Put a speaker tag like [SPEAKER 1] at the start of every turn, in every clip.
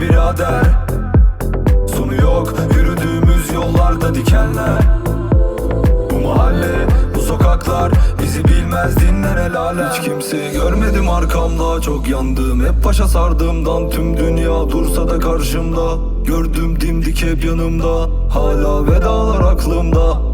[SPEAKER 1] birader. Sonu yok yürüdüğümüz yollarda dikenler. Bu mahalle bu sokaklar bizi bilmez dinler el alem Hiç kimseyi görmedim arkamda çok yandım. Hep başa sardığımdan tüm dünya dursa da karşımda. Gördüm dimdik hep yanımda hala vedalar aklımda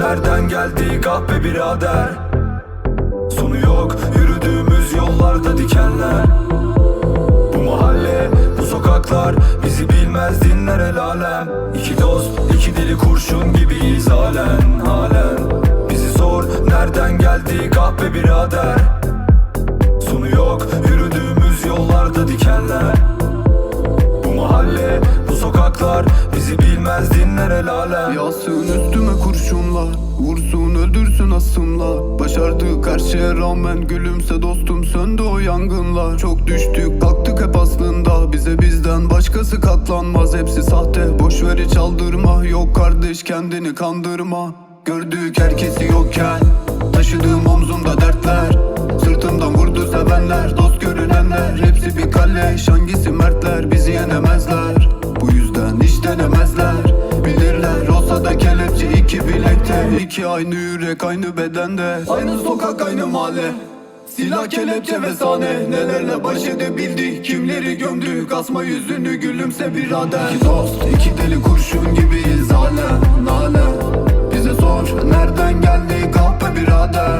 [SPEAKER 1] nereden geldik ah be birader? Sonu yok yürüdüğümüz yollarda dikenler. Bu mahalle bu sokaklar bizi bilmez dinler el alem. İki dost iki deli kurşun gibiyiz halen halen. Bizi sor nereden geldik ah be birader? Sonu yok yürüdüğümüz yollarda dikenler mahalle. Bu sokaklar bizi bilmez dinler el alem.
[SPEAKER 2] Yağsın üstüme kurşunlar Vursun öldürsün asımla. Başardık her şeye rağmen Gülümse dostum söndü o yangınlar. Çok düştük kalktık hep aslında. Bize bizden başkası katlanmaz. Hepsi sahte boşver hiç aldırma. Yok kardeş kendini kandırma. Gördük herkesi yokken Taşıdığım omzumda dertler Sırtımdan vurdu sevenler Dost görünenler. Hepsi bir kalleş Hangisi mertler Bizi yenemezler. Bu yüzden hiç denemezler. Bilirler olsa da kelepçe iki bilekte. İki aynı yürek aynı bedende. Aynı sokak aynı mahalle. Silah kelepçe ve sahne. Nelerle baş edebildik Kimleri gömdük? Asma yüzünü gülümse birader. İki dost iki deli kurşun gibiyiz. Hala Nale Bize sor nereden geldik? Kahpe birader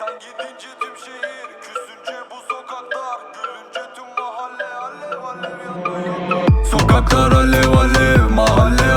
[SPEAKER 1] Sen gidince tüm şehir Küsünce bu sokaklar Gülünce tüm mahalle alev alev yanıyor. Sokaklar alev alev Mahalle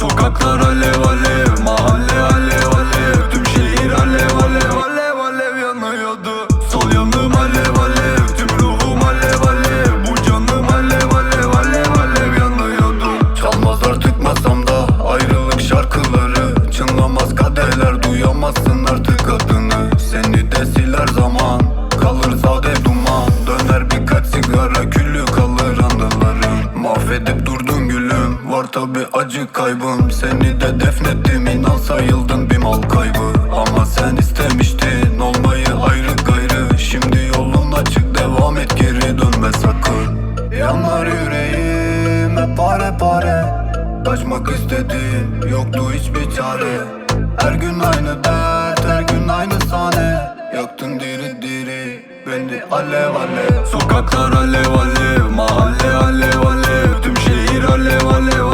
[SPEAKER 1] Sokaklar alev alev Mahalle alev alev Tüm şehir alev alev alev alev yanıyordu. Sol yanım alev alev Tüm ruhum alev alev Bu canım alev alev alev alev yanıyordu.
[SPEAKER 2] Çalmaz artık masamda ayrılık şarkıları Çınlamaz kadeler duyamazsın artık adını. Seni de siler zaman kaybım. Seni de defnettim inan sayıldın bir mal kaybı. Ama sen istemiştin olmayı ayrı gayrı. Şimdi yolun açık devam et geri dönme sakın. Yanar yüreğim hep pare pare. Kaçmak istedim yoktu hiçbir çare. Her gün aynı dert her gün aynı sahne. Yaktın diri diri beni alev alev.
[SPEAKER 1] Sokaklar alev alev Mahalle alev alev. Tüm şehir alev alev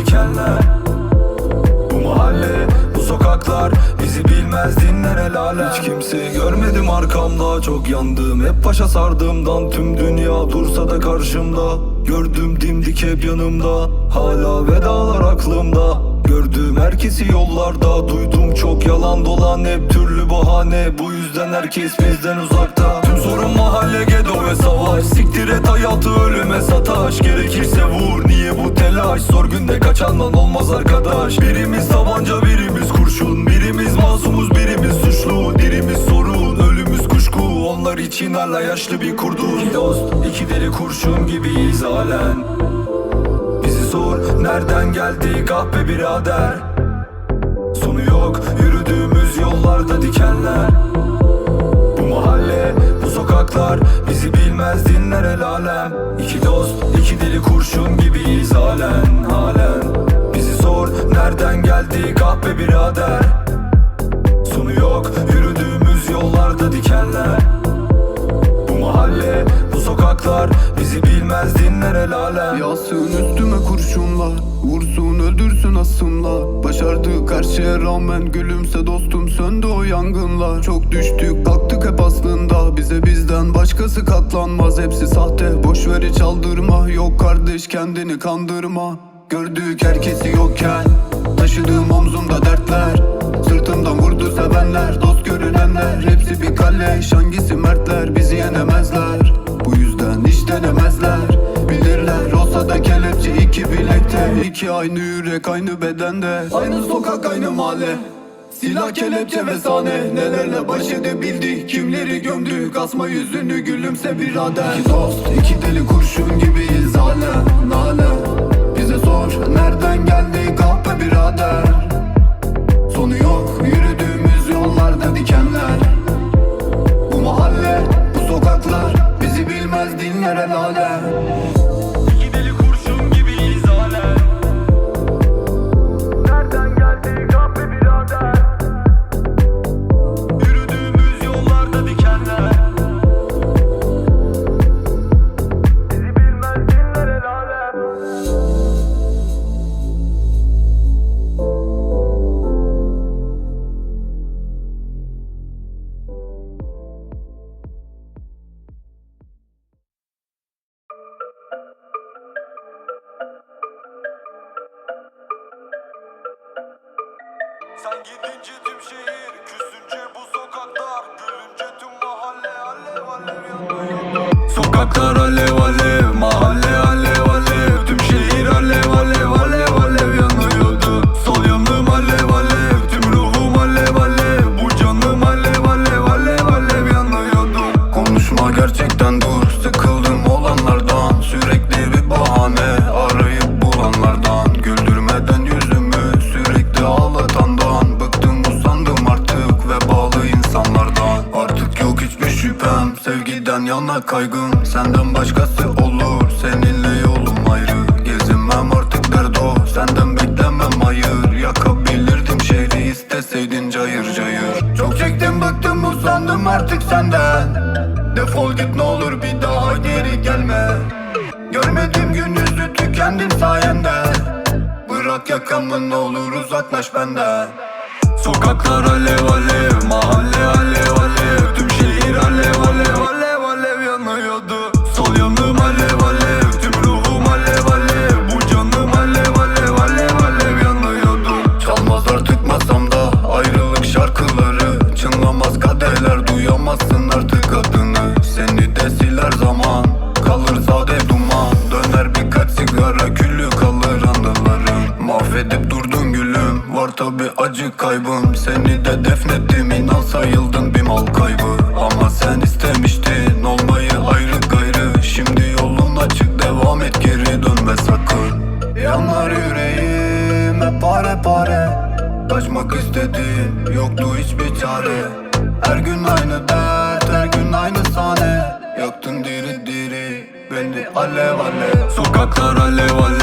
[SPEAKER 3] dikenler. Bu mahalle, bu sokaklar bizi bilmez dinler el alem
[SPEAKER 1] Hiç kimseyi görmedim arkamda çok yandım. Hep başa sardığımdan tüm dünya dursa da karşımda. Gördüm dimdik hep yanımda Hala vedalar aklımda. Gördüğüm herkesi yollarda Duydum çok yalan dolan. Hep türlü bahane Bu yüzden herkes bizden uzakta sorun mahalle gedo ve savaş. Siktir et hayatı ölüme sataş Gerekirse vur niye bu telaş? Zor günde kaçandan olmaz arkadaş. Birimiz tabanca birimiz kurşun. Birimiz masumuz birimiz suçlu. Dirimiz sorun ölümüz kuşku. Onlar için hala yaşlı bir kurdun. İki dost iki deli kurşun gibiyiz halen. Bizi sor nereden geldi kahpe birader? Sonu yok yürüdüğümüz yollarda dikenler. Bu mahalle sokaklar. Bizi bilmez dinler el alem. İki dost iki deli kurşun gibiyiz halen halen. Bizi sor nereden geldi kahpe birader? Sonu yok yürüdüğümüz yollarda dikenler. Bu mahalle sokaklar. Bizi bilmez dinler el alem
[SPEAKER 2] Yağsın üstüme kurşunlar Vursun öldürsün asımlar Başardık her şeye rağmen Gülümse dostum söndü o yangınlar. Çok düştük kalktık hep aslında. Bize bizden başkası katlanmaz. Hepsi sahte boşver hiç aldırma. Yok kardeş kendini kandırma. Gördük herkesi yokken. Taşıdığım omzumda dertler. Sırtımdan vurdu sevenler Dost görünenler. Hepsi bir kalleş Hangisi mertler? Bizi yenemezler Bu yüzden hiç denemezler. Bilirler olsa da kelepçe iki bilekte İki aynı yürek aynı bedende. Aynı sokak aynı mahalle. Silah kelepçe ve sahne. Nelerle baş edebildik Kimleri gömdük? Asma yüzünü gülümse birader İki dost iki deli kurşun gibiyiz. Hala Nale. Bize sor nereden geldi? Kahpe birader. Sonu yok yürüdüğümüz yollarda dikenler bilmez dinler
[SPEAKER 1] yanıyor Sokaklar alev
[SPEAKER 2] Yana kaygım Senden başkası olur. Seninle yolum ayrı. Gezinmem artık derdo Senden beklemem hayır. Yakabilirdim şehri isteseydin cayır cayır. Çok çektim bıktım usandım artık senden. Defol git ne olur bir daha geri gelme. Görmedim gün yüzü tükendim sayende. Bırak yakamı ne olur uzaklaş benden.
[SPEAKER 1] Sokaklar alev alev Mahalle alev
[SPEAKER 2] tabi acı kaybım. Seni de defnettim inan sayıldın bir mal kaybı. Ama sen istemiştin olmayı ayrı gayrı. Şimdi yolun açık devam et geri dönme sakın. Yanar yüreğim hep pare pare. Kaçmak istedim yoktu hiçbir çare. Her gün aynı dert her gün aynı sahne. Yaktın diri diri beni alev alev.
[SPEAKER 1] Sokaklar alev alev